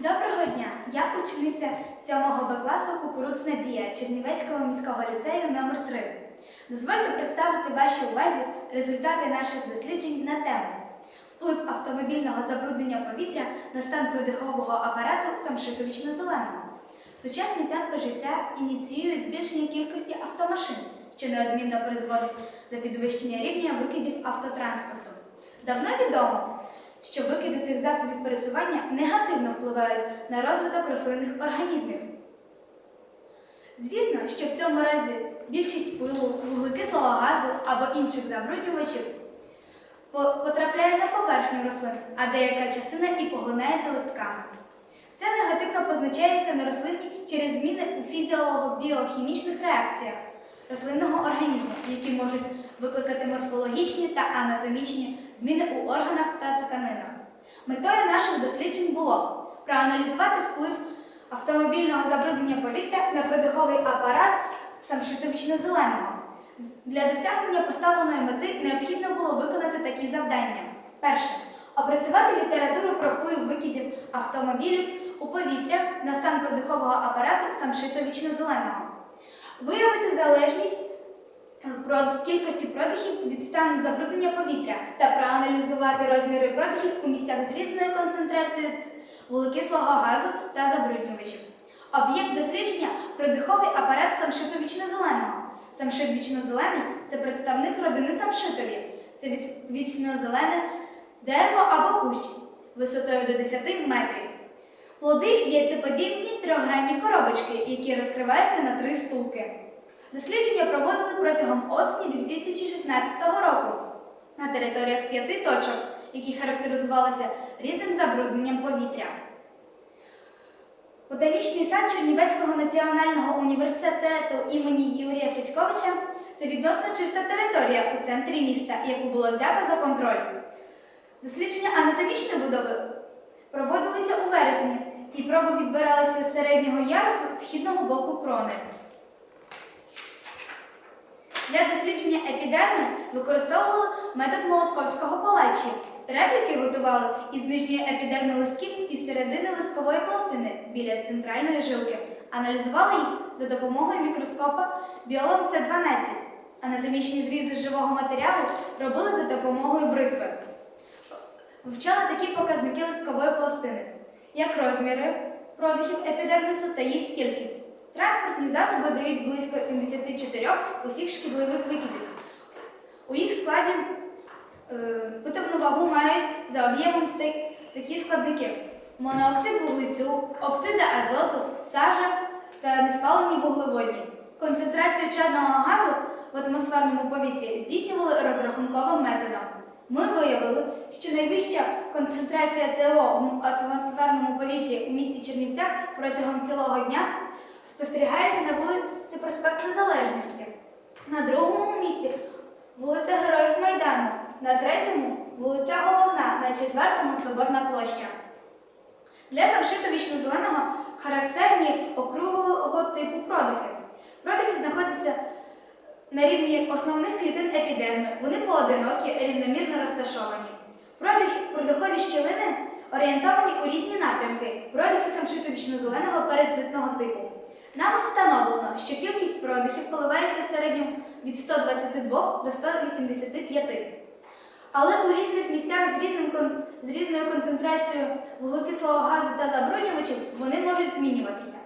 Доброго дня! Я учениця 7 Б класу Кукуруц Надія Чернівецького міського ліцею номер 3 Дозвольте представити вашій увазі результати наших досліджень на тему вплив автомобільного забруднення повітря на стан придихового апарату самшитовічно-зеленого. Сучасні темпи життя ініціюють збільшення кількості автомашин, що неодмінно призводить до підвищення рівня викидів автотранспорту. Давно відомо, що викиди цих засобів пересування негативно впливають на розвиток рослинних організмів. Звісно, що в цьому разі більшість пилу, вуглекислого газу або інших забруднювачів потрапляє на поверхню рослин, а деяка частина і поглинається листками. Це негативно позначається на рослині через зміни у фізіолого-біохімічних реакціях рослинного організму, які можуть викликати морфологічні та анатомічні зміни у органах та тканинах. Метою наших досліджень було проаналізувати вплив автомобільного забруднення повітря на придиховий апарат самшитовічно-зеленого. Для досягнення поставленої мети необхідно було виконати такі завдання. Перше. Опрацювати літературу про вплив викидів автомобілів у повітря на стан продихового апарату самшитовічно-зеленого. Виявити залежність кількості продихів від стану забруднення повітря та проаналізувати розміри продихів у місцях з різною концентрацією вуглекислого газу та забруднювачів. Об'єкт дослідження продиховий апарат самшитовічно-зеленого. Самшит вічно-зелений це представник родини самшитові. Це віч- вічно-зелене дерево або кущ висотою до 10 метрів. Плоди яйцеподібні трьохгранні коробочки, які розкриваються на три стулки. Дослідження проводили протягом осені 2016 року на територіях п'яти точок, які характеризувалися різним забрудненням повітря. Ботанічний сад Чернівецького національного університету імені Юрія Федьковича це відносно чиста територія у центрі міста, яку було взято за контроль. Дослідження анатомічної будови проводилися у вересні, і проби відбиралися з середнього ярусу східного боку крони. Для дослідження епідерми використовували метод молотковського палачі. Репліки готували із нижньої епідерми листків і середини листкової пластини біля центральної жилки. Аналізували їх за допомогою мікроскопа біолом С12. Анатомічні зрізи живого матеріалу робили за допомогою бритви. Вивчали такі показники листкової пластини, як розміри продихів епідермісу та їх кількість. Транспортні засоби дають близько 74 усіх шкідливих викидів. У їх складі е, вагу мають за об'ємом такі складники: монооксид вуглецю, оксиди азоту, сажа та неспалені вуглеводні. Концентрацію чадного газу в атмосферному повітрі здійснювали розрахунковим методом. Ми виявили, що найвища концентрація СО в атмосферному повітрі у місті Чернівцях протягом цілого дня спостерігається на вулиці Проспект Незалежності, на другому місці вулиця Героїв Майдану, на третьому вулиця Головна, на четвертому Соборна площа. Для самшитовічно-зеленого характерні округлого типу продихи. Продихи знаходяться на рівні основних клітин епідерми. Вони поодинокі, рівномірно розташовані. Продихи, продихові щілини орієнтовані у різні напрямки. Продихи самшитовічно-зеленого передзитного типу. Нам встановлено, що кількість продихів коливається в середньому від 122 до 185. Але у різних місцях з, різним з різною концентрацією вуглекислого газу та забруднювачів вони можуть змінюватися.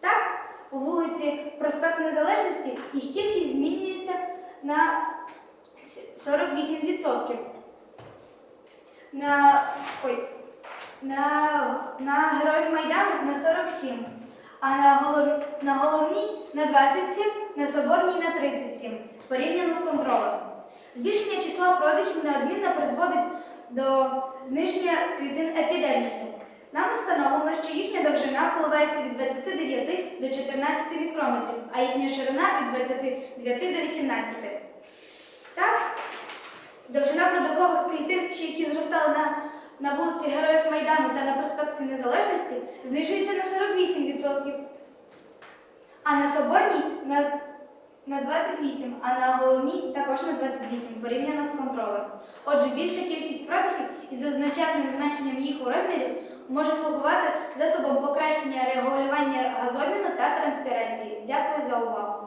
Так, по вулиці Проспект Незалежності їх кількість змінюється на 48%. На, ой, на, на Героїв Майдану на 47, а на, голов, на головній на 27, на Соборній на 37, порівняно з контролем. Збільшення числа продихів неодмінно призводить до зниження клітин епідермісу. Нам встановлено, що їхня довжина коливається від 29 до 14 мікрометрів, а їхня ширина від 29 до 18. Так, довжина продухових клітин, які зростали на, на вулиці Героїв Майдану та на проспекті Незалежності, знижується на 48%, а на Соборній на на 28, а на головній також на 28, порівняно з контролем. Отже, більша кількість продихів із одночасним зменшенням їх у розмірі може слугувати засобом покращення регулювання газобміну та транспірації. Дякую за увагу.